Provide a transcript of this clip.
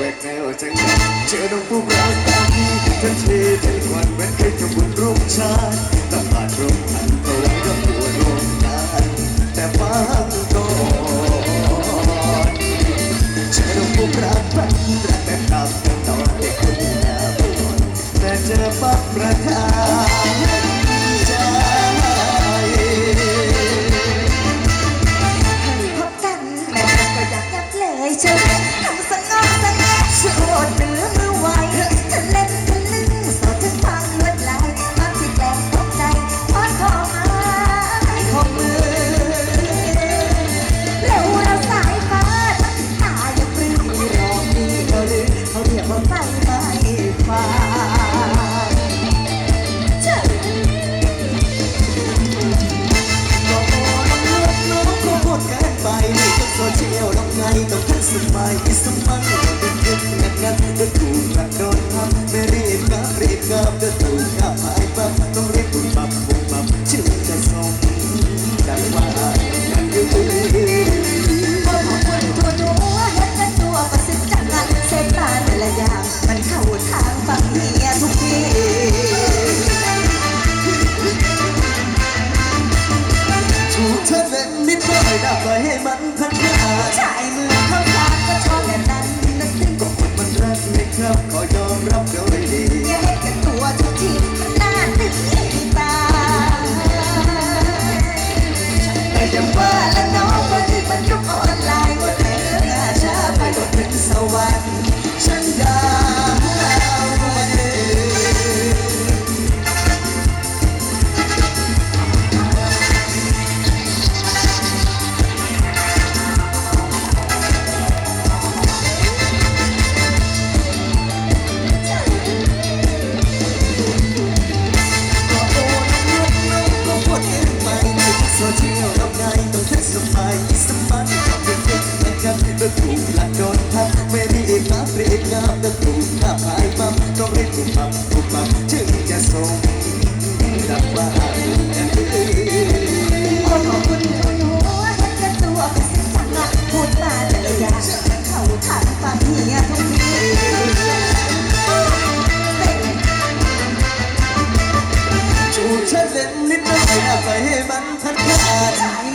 วกแนวจังเจอน้องผู้รักแบบนี้ทันทีทันควันเหมือนเคยกับบุญร่วมชาติต้องผ่านร่วมพันเพราะว่าเราปวร่วมกันแต่ฟังก่อนเจอน้องผู้รักแบบรักแบบขับตอนเด็กคนหน้าบนแต่เจอปักประทานใจ โซเชียลล็อกไงต้องทันสมัยที่สมัยเป็นเพื่อนกันกันเดินถูกหลักโดน เธอเป็นนิดตรไม่น่าปล่อยให้มันพันผ่าน ละโดนทับไม่รีบมาเปรียกงามตะถูกถ้าพายมั่มต้องรีบปุบปับปุบปับจึงจะส่งดับว่าขอขอคุณคุหนจเป็นสิ่งสั่งละพูดมาแต่ละย่เขาถามคาเหี้ยทุกทีจูฉันเล่นนิดหน่อยนะไให้มันพันผ่าน